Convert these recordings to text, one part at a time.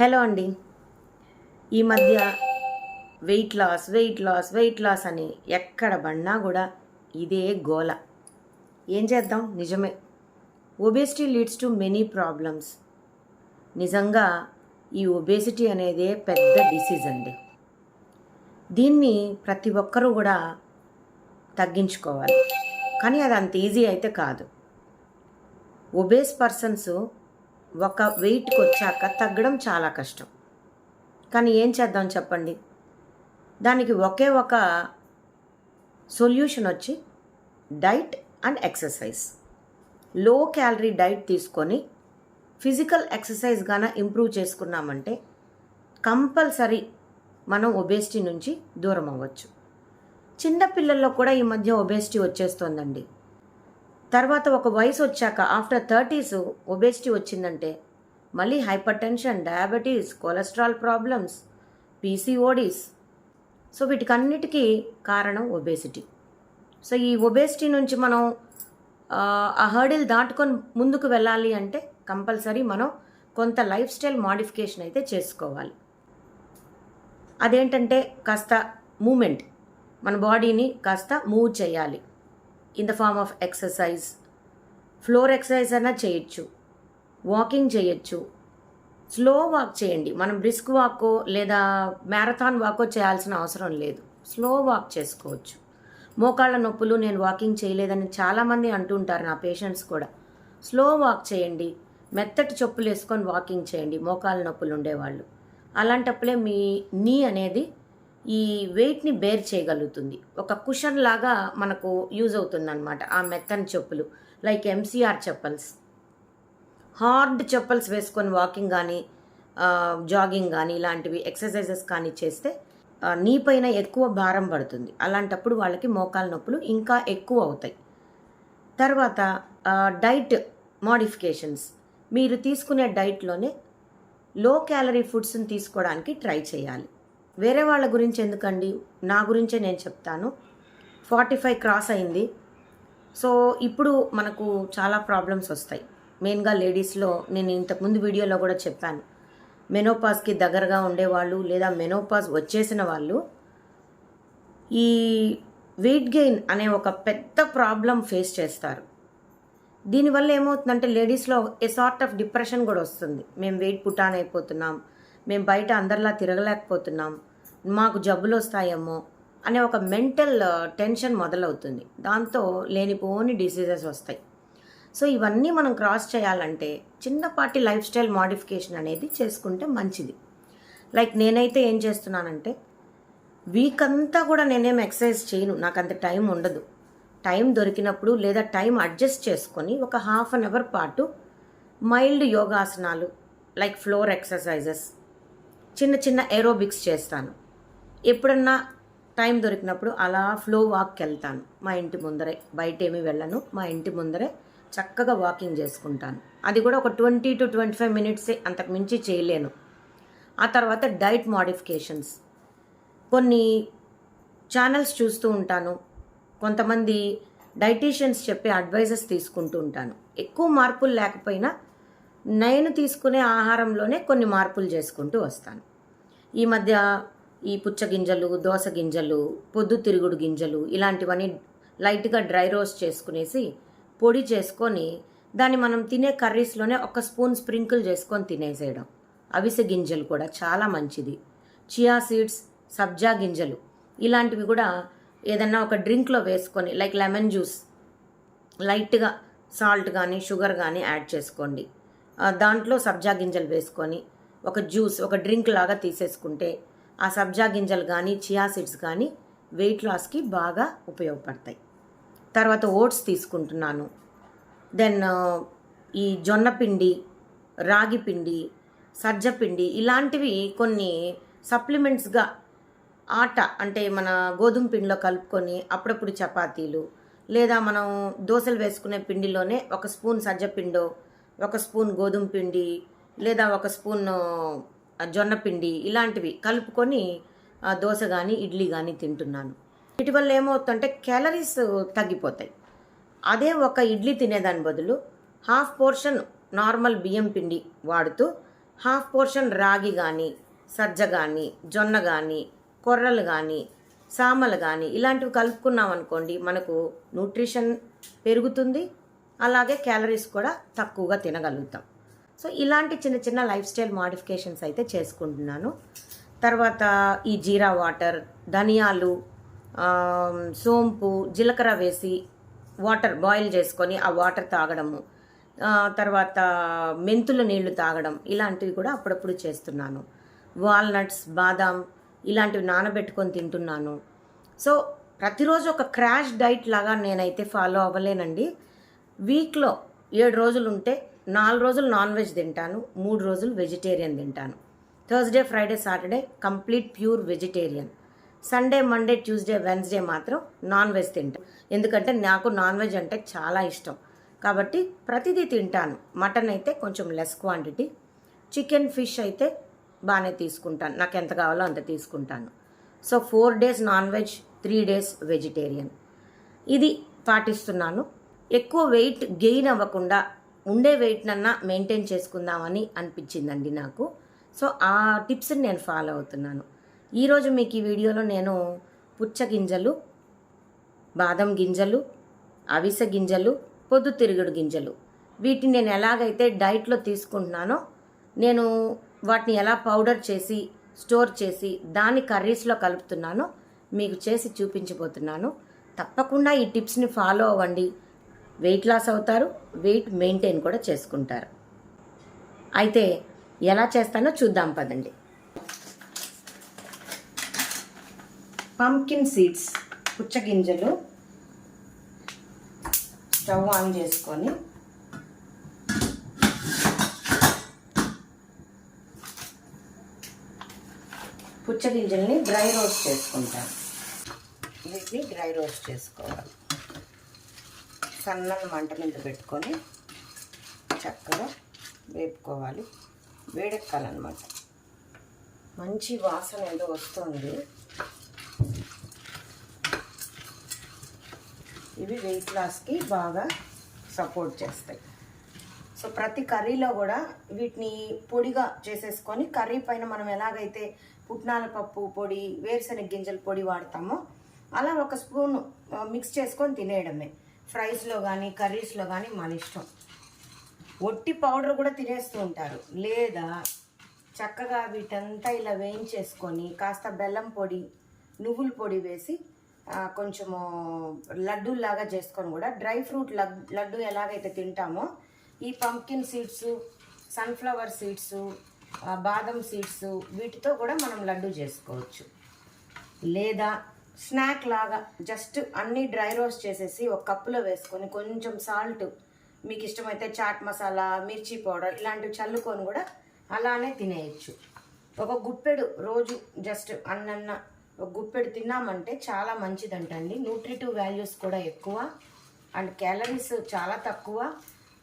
Hello అండి. ఈ మధ్య weight loss weight loss weight loss అని ఎక్కడ పడినా కూడా ఇదే గోల. ఏం చేద్దాం? నిజమే. Obesity leads to many problems నిజంగా ఈ ఒబేసిటీ అనేదే పెద్ద డిసీజ్ అండి. దీన్ని ప్రతి ఒక్కరూ కూడా తగ్గించుకోవాలి. కానీ అది అంత ఈజీ అయితే కాదు. ఒబేస్ పర్సన్స్ ఒక వెయిట్కి వచ్చాక తగ్గడం చాలా కష్టం. కానీ ఏం చేద్దాం చెప్పండి? దానికి ఒకే ఒక సొల్యూషన్ వచ్చి diet and exercise. Low calorie diet తీసుకొని ఫిజికల్ ఎక్సర్సైజ్ గాన ఇంప్రూవ్ చేసుకున్నామంటే కంపల్సరీ మనం ఒబేసిటీ నుంచి దూరం అవ్వచ్చు. చిన్నపిల్లల్లో కూడా ఈ మధ్య ఒబేసిటీ వచ్చేస్తోందండి. తర్వాత ఒక వయసు వచ్చాక ఆఫ్టర్ థర్టీస్ ఒబేసిటీ వచ్చిందంటే మళ్ళీ hypertension diabetes cholesterol problems PCODs. So వీటికన్నిటికీ కారణం ఒబేసిటీ. సో ఈ ఒబేసిటీ నుంచి మనం ఆ, ఆ హర్డిల్ దాటుకొని ముందుకు వెళ్ళాలి అంటే కంపల్సరీ మనం కొంత లైఫ్ స్టైల్ మాడిఫికేషన్ అయితే చేసుకోవాలి. అదేంటంటే కాస్త మూమెంట్. మన బాడీని కాస్త మూవ్ చేయాలి. In the form of exercise floor exercise అయినా చేయొచ్చు. వాకింగ్ చేయొచ్చు. స్లో వాక్ చేయండి. మనం బ్రిస్క్ వాకో లేదా మ్యారథాన్ వాకో చేయాల్సిన అవసరం లేదు. స్లో వాక్ చేసుకోవచ్చు. మోకాళ్ళ నొప్పులు నేను వాకింగ్ చేయలేదని చాలామంది అంటుంటారు నా పేషెంట్స్ కూడా. స్లో వాక్ చేయండి. మెత్తటి చెప్పులు వేసుకొని వాకింగ్ చేయండి. మోకాళ్ళ నొప్పులు ఉండేవాళ్ళు. అలాంటప్పుడే మీ నీ అనేది ఈ వెయిట్ని బేర్ చేయగలుగుతుంది. ఒక కుషన్ లాగా మనకు యూజ్ అవుతుంది అనమాట ఆ మెత్తని చెప్పులు. Like MCR chappals hard chappals వేసుకొని వాకింగ్ కానీ జాగింగ్ కానీ ఇలాంటివి ఎక్సర్సైజెస్ కానీ చేస్తే నీ పైన ఎక్కువ భారం పడుతుంది. అలాంటప్పుడు వాళ్ళకి మోకాల నొప్పులు ఇంకా ఎక్కువ అవుతాయి. తర్వాత డైట్ మోడిఫికేషన్స్ మీరు తీసుకునే డైట్లోనే లో క్యాలరీ ఫుడ్స్ని తీసుకోవడానికి ట్రై చేయాలి. వేరే వాళ్ళ గురించి ఎందుకండి? నా గురించే నేను చెప్తాను. ఫార్టీ ఫైవ్ క్రాస్ అయింది. సో ఇప్పుడు మనకు చాలా ప్రాబ్లమ్స్ వస్తాయి. మెయిన్గా లేడీస్లో నేను ఇంతకుముందు వీడియోలో కూడా చెప్పాను. మెనోపాస్కి దగ్గరగా ఉండేవాళ్ళు లేదా మెనోపాస్ వచ్చేసిన వాళ్ళు ఈ వెయిట్ గెయిన్ అనే ఒక పెద్ద ప్రాబ్లం ఫేస్ చేస్తారు. దీనివల్ల ఏమవుతుందంటే లేడీస్లో ఏ సార్ట్ ఆఫ్ డిప్రెషన్ కూడా వస్తుంది. మేము వెయిట్ పుటాన్ అయిపోతున్నాం. మేము బయట అందరిలా తిరగలేకపోతున్నాం. మాకు జబ్బులు వస్తాయేమో అనే ఒక మెంటల్ టెన్షన్ మొదలవుతుంది. దాంతో లేనిపోని డిసీజెస్ వస్తాయి. సో ఇవన్నీ మనం క్రాస్ చేయాలంటే చిన్నపాటి లైఫ్ స్టైల్ మాడిఫికేషన్ అనేది చేసుకుంటే మంచిది. లైక్ నేనైతే ఏం చేస్తున్నానంటే వీక్ అంతా కూడా నేనేం ఎక్సర్సైజ్ చేయను. నాకు అంత టైం ఉండదు. టైం దొరికినప్పుడు లేదా టైం అడ్జస్ట్ చేసుకొని ఒక హాఫ్ అన్ అవర్ పాటు మైల్డ్ యోగాసనాలు లైక్ ఫ్లోర్ ఎక్సర్సైజెస్ చిన్న చిన్న ఏరోబిక్స్ చేస్తాను. ఎప్పుడన్నా టైం దొరికినప్పుడు అలా ఫ్లో వాక్కి వెళ్తాను. మా ఇంటి ముందరే బయట ఏమీ వెళ్ళను. మా ఇంటి ముందరే చక్కగా వాకింగ్ చేసుకుంటాను. అది కూడా ఒక ట్వంటీ టు ట్వంటీ ఫైవ్ మినిట్సే అంతకు మించి చేయలేను. ఆ తర్వాత డైట్ మోడిఫికేషన్స్ కొన్ని ఛానల్స్ చూస్తూ ఉంటాను. కొంతమంది డైటీషియన్స్ చెప్పే అడ్వైజెస్ తీసుకుంటూ ఉంటాను. ఎక్కువ మార్పులు లేకపోయినా నేను తీసుకునే ఆహారంలోనే కొన్ని మార్పులు చేసుకుంటూ వస్తాను. ఈ మధ్య ఈ పుచ్చగింజలు దోస గింజలు పొద్దుతిరుగుడు గింజలు ఇలాంటివన్నీ లైట్గా డ్రై రోస్ట్ చేసుకునేసి పొడి చేసుకొని దాన్ని మనం తినే కర్రీస్లోనే ఒక స్పూన్ స్ప్రింకిల్ చేసుకొని తినేసేయడం. అవిసె గింజలు కూడా చాలా మంచిది. చియా సీడ్స్ సబ్జా గింజలు ఇలాంటివి కూడా ఏదన్నా ఒక డ్రింక్లో వేసుకొని లైక్ లెమన్ జ్యూస్ లైట్గా సాల్ట్ కానీ షుగర్ కానీ యాడ్ చేసుకోండి. దాంట్లో సబ్జా గింజలు వేసుకొని ఒక జ్యూస్ ఒక డ్రింక్ లాగా తీసేసుకుంటే ఆ సబ్జా గింజలు కానీ చియా సీడ్స్ కానీ వెయిట్ లాస్కి బాగా ఉపయోగపడతాయి. తర్వాత ఓట్స్ తీసుకుంటున్నాను. దెన్ ఈ జొన్న పిండి రాగి పిండి సజ్జ పిండి ఇలాంటివి కొన్ని సప్లిమెంట్స్గా ఆట అంటే మన గోధుమ పిండిలో కలుపుకొని అప్పుడప్పుడు చపాతీలు లేదా మనం దోశలు వేసుకునే పిండిలోనే ఒక స్పూన్ సజ్జ పిండో ఒక స్పూన్ గోధుమ పిండి లేదా ఒక స్పూన్ జొన్న పిండి ఇలాంటివి కలుపుకొని దోశ కానీ ఇడ్లీ కానీ తింటున్నాను. వీటి వల్ల ఏమవుతుందంటే క్యాలరీస్ తగ్గిపోతాయి. అదే ఒక ఇడ్లీ తినేదాని బదులు హాఫ్ పోర్షన్ నార్మల్ బియ్యం పిండి వాడుతూ హాఫ్ పోర్షన్ రాగి కానీ సజ్జ కానీ జొన్న కానీ కొర్రలు కానీ సామలు కానీ ఇలాంటివి కలుపుకున్నాం అనుకోండి మనకు న్యూట్రిషన్ పెరుగుతుంది అలాగే క్యాలరీస్ కూడా తక్కువగా తినగలుగుతాం. సో ఇలాంటి చిన్న చిన్న లైఫ్ స్టైల్ మాడిఫికేషన్స్ అయితే చేసుకుంటున్నాను. తర్వాత ఈ జీరా వాటర్ ధనియాలు సోంపు జీలకర్ర వేసి వాటర్ బాయిల్ చేసుకొని ఆ వాటర్ తాగడము తర్వాత మెంతుల నీళ్ళు తాగడం ఇలాంటివి కూడా అప్పుడప్పుడు చేస్తున్నాను. వాల్నట్స్ బాదాం ఇలాంటివి నానబెట్టుకొని తింటున్నాను. సో ప్రతిరోజు ఒక క్రాష్ డైట్ లాగా నేనైతే ఫాలో అవ్వలేనండి. వీక్లో ఏడు రోజులు ఉంటే నాలుగు రోజులు నాన్ వెజ్ తింటాను మూడు రోజులు వెజిటేరియన్ తింటాను. Thursday Friday Saturday complete pure vegetarian. Sunday Monday Tuesday Wednesday మాత్రం నాన్ వెజ్ తింటాను ఎందుకంటే నాకు నాన్ వెజ్ అంటే చాలా ఇష్టం. కాబట్టి ప్రతిదీ తింటాను. మటన్ అయితే కొంచెం లెస్ క్వాంటిటీ. చికెన్ ఫిష్ అయితే బాగానే తీసుకుంటాను. నాకు ఎంత కావాలో అంత తీసుకుంటాను. So four days non veg three days vegetarian. ఇది పాటిస్తున్నాను. ఎక్కువ వెయిట్ గెయిన్ అవ్వకుండా ఉండే వెయిట్నన్నా మెయింటైన్ చేసుకుందామని అనిపించిందండి నాకు. సో ఆ టిప్స్ని నేను ఫాలో అవుతున్నాను. ఈరోజు మీకు ఈ వీడియోలో నేను పుచ్చ గింజలు బాదం గింజలు అవిసె గింజలు పొద్దుతిరుగుడు గింజలు వీటిని నేను ఎలాగైతే డైట్లో తీసుకుంటున్నానో నేను వాటిని ఎలా పౌడర్ చేసి స్టోర్ చేసి దాన్ని కర్రీస్లో కలుపుతున్నానో మీకు చేసి చూపించబోతున్నాను. తప్పకుండా ఈ టిప్స్ని ఫాలో అవ్వండి. వెయిట్ లాస్ అవుతారు వెయిట్ మెయింటైన్ కూడా చేసుకుంటారు. అయితే ఎలా చేస్తానో చూద్దాం పదండి. పంకిన్ సీడ్స్ పుచ్చగింజలు స్టవ్ ఆన్ చేసుకొని పుచ్చగింజల్ని డ్రై రోస్ట్ చేసుకుంటాను. వీటిని డ్రై రోస్ట్ చేసుకోవాలి. సన్నని మంట మీద పెట్టుకొని చక్కగా వేపుకోవాలి. వేడెక్కాలన్నమాట. మంచి వాసన ఏదో వస్తుంది. ఇవి వెయిట్ లాస్కి బాగా సపోర్ట్ చేస్తాయి. సో ప్రతి కర్రీలో కూడా వీటిని పొడిగా చేసేసుకొని కర్రీ పైన మనం ఎలాగైతే పుట్నాల పప్పు పొడి వేరుశెనగ గింజల పొడి వాడతామో అలా ఒక స్పూన్ మిక్స్ చేసుకొని తినేయడమే. ఫ్రైస్లో కానీ కర్రీస్లో కానీ మన ఇష్టం. ఒట్టి పౌడర్ కూడా తినేస్తూ ఉంటారు. లేదా చక్కగా వీటంతా ఇలా వేయించేసుకొని కాస్త బెల్లం పొడి నువ్వుల పొడి వేసి కొంచెము లడ్డూలాగా చేసుకొని కూడా డ్రై ఫ్రూట్ లడ్- లడ్డు ఎలాగైతే తింటామో ఈ పంకిన్ సీడ్స్ సన్ఫ్లవర్ సీడ్స్ బాదం సీడ్స్ వీటితో కూడా మనం లడ్డు చేసుకోవచ్చు. లేదా స్నాక్ లాగా జస్ట్ అన్ని డ్రై రోస్ట్ చేసేసి ఒక కప్పులో వేసుకొని కొంచెం సాల్ట్ మీకు ఇష్టమైతే చాట్ మసాలా మిర్చి పౌడర్ ఇలాంటివి చల్లుకొని కూడా అలానే తినేయచ్చు. ఒక గుప్పెడు రోజు జస్ట్ అన్నన్న ఒక గుప్పెడు తిన్నామంటే చాలా మంచిదంటండి. న్యూట్రిటివ్ వాల్యూస్ కూడా ఎక్కువ అండ్ క్యాలరీస్ చాలా తక్కువ.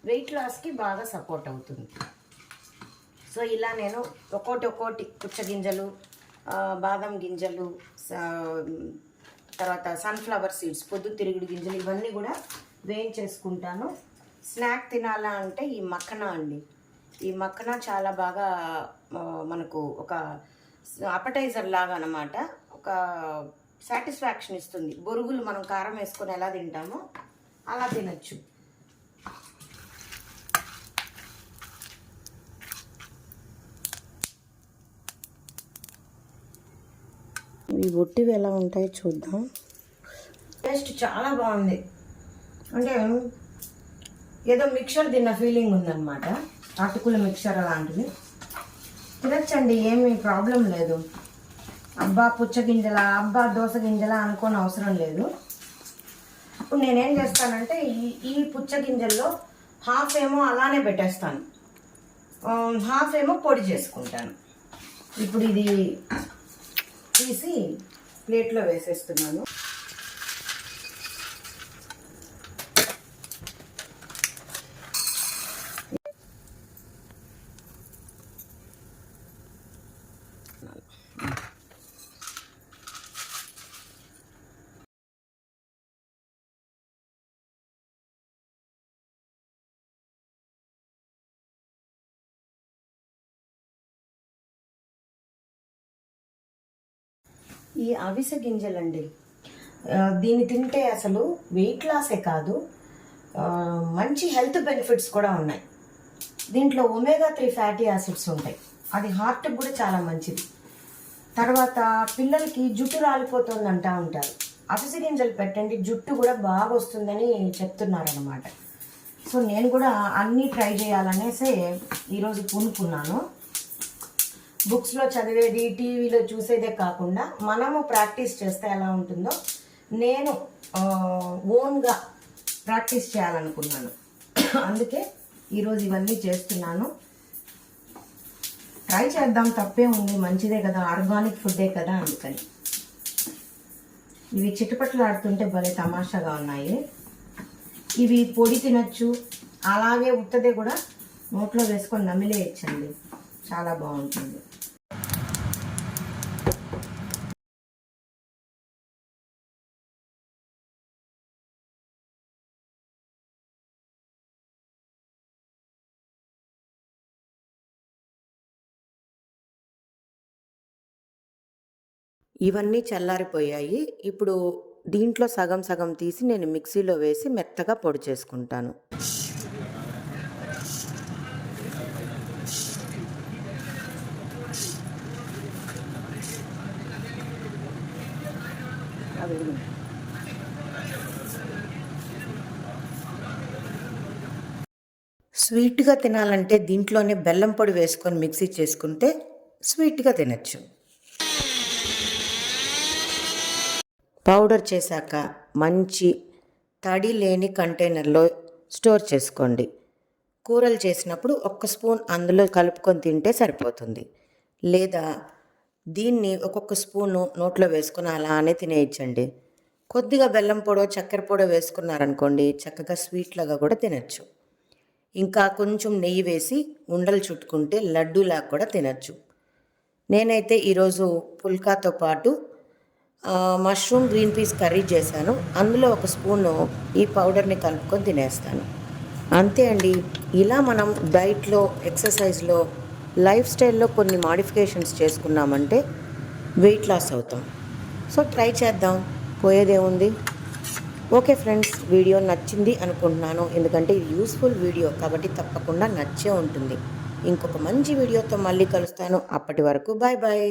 వెయిట్ లాస్కి బాగా సపోర్ట్ అవుతుంది. సో ఇలా నేను ఒక్కోటి ఒక్కోటి పుచ్చగింజలు బాదం గింజలు తర్వాత సన్ఫ్లవర్ సీడ్స్ పొద్దు తిరుగుడు గింజలు ఇవన్నీ కూడా వేయించేసుకుంటాను. స్నాక్ తినాలా అంటే ఈ మక్కన అండి. ఈ మక్కన చాలా బాగా మనకు ఒక అపటైజర్ లాగా అనమాట ఒక సాటిస్ఫాక్షన్ ఇస్తుంది. బొరుగులు మనం కారం వేసుకొని ఎలా తింటామో అలా తినచ్చు. ఇవి ఒట్టివి ఎలా ఉంటాయో చూద్దాం. టేస్ట్ చాలా బాగుంది. అంటే ఏదో మిక్చర్ తిన్న ఫీలింగ్ ఉందన్నమాట. అటుకుల మిక్చర్ అలాంటిది. తినచ్చండి ఏమీ ప్రాబ్లం లేదు. అబ్బా పుచ్చగింజల అబ్బా దోస గింజల అనుకోని అవసరం లేదు. ఇప్పుడు నేనేం చేస్తానంటే ఈ ఈ పుచ్చగింజల్లో హాఫ్ ఏమో అలానే పెట్టేస్తాను. హాఫ్ ఏమో పొడి చేసుకుంటాను. ఇప్పుడు ఇది తీసి ప్లేట్లో వేసేస్తున్నాను. ఈ అవిసె గింజలండి. దీన్ని తింటే అసలు వెయిట్ లాసే కాదు. మంచి హెల్త్ బెనిఫిట్స్ కూడా ఉన్నాయి. దీంట్లో ఒమేగా త్రీ ఫ్యాటీ యాసిడ్స్ ఉంటాయి. అది హార్ట్కి కూడా చాలా మంచిది. తర్వాత పిల్లలకి జుట్టు రాలిపోతుంది అంటా ఉంటారు. అవిసె గింజలు పెట్టండి జుట్టు కూడా బాగా వస్తుందని చెప్తున్నారనమాట సో నేను కూడా అన్నీ ట్రై చేయాలనేసే ఈరోజు పూనుకున్నాను. బుక్స్లో చదివేది టీవీలో చూసేదే కాకుండా మనము ప్రాక్టీస్ చేస్తే ఎలా ఉంటుందో నేను ఓన్గా ప్రాక్టీస్ చేయాలనుకున్నాను. అందుకే ఈరోజు ఇవన్నీ చేస్తున్నాను. ట్రై చేద్దాం తప్పే ఉంది మంచిదే కదా ఆర్గానిక్ ఫుడ్డే కదా అందుకని. ఇవి చిటపట్లు ఆడుతుంటే భలే తమాషాగా ఉన్నాయి. ఇవి పొడి తినచ్చు అలాగే ఉత్తదే కూడా నోట్లో వేసుకొని నమిలేయచ్చండి చాలా బాగుంటుంది. ఇవన్నీ చల్లారిపోయాయి. ఇప్పుడు దీంట్లో సగం సగం తీసి నేను మిక్సీలో వేసి మెత్తగా పొడి చేసుకుంటాను. స్వీట్గా తినాలంటే దీంట్లోనే బెల్లం పొడి వేసుకొని మిక్సీ చేసుకుంటే స్వీట్గా తినచ్చు. పౌడర్ చేశాక మంచి తడి లేని కంటైనర్లో స్టోర్ చేసుకోండి. కూరలు చేసినప్పుడు ఒక్క స్పూన్ అందులో కలుపుకొని తింటే సరిపోతుంది. లేదా దీన్ని ఒక్కొక్క స్పూను నోట్లో వేసుకుని అలానే తినేయచ్చండి. కొద్దిగా బెల్లం పొడో చక్కెర పొడో వేసుకున్నారనుకోండి చక్కగా స్వీట్ లాగా కూడా తినచ్చు. ఇంకా కొంచెం నెయ్యి వేసి ఉండలు చుట్టుకుంటే లడ్డూలా కూడా తినచ్చు. నేనైతే ఈరోజు పుల్కాతో పాటు మష్రూమ్ గ్రీన్ పీస్ కర్రీ చేశాను. అందులో ఒక స్పూను ఈ పౌడర్ని కలుపుకొని తినేస్తాను. అంతే అండి. ఇలా మనం డైట్లో ఎక్సర్సైజ్లో లైఫ్ స్టైల్లో కొన్ని మాడిఫికేషన్స్ చేసుకున్నామంటే వెయిట్ లాస్ అవుతాం. సో ట్రై చేద్దాం. పోయేదేముంది? ఓకే ఫ్రెండ్స్ వీడియో నచ్చింది అనుకుంటున్నాను. ఎందుకంటే ఇది యూస్ఫుల్ వీడియో కాబట్టి తప్పకుండా నచ్చే ఉంటుంది. ఇంకొక మంచి వీడియోతో మళ్ళీ కలుస్తాను. అప్పటి వరకు బాయ్ బాయ్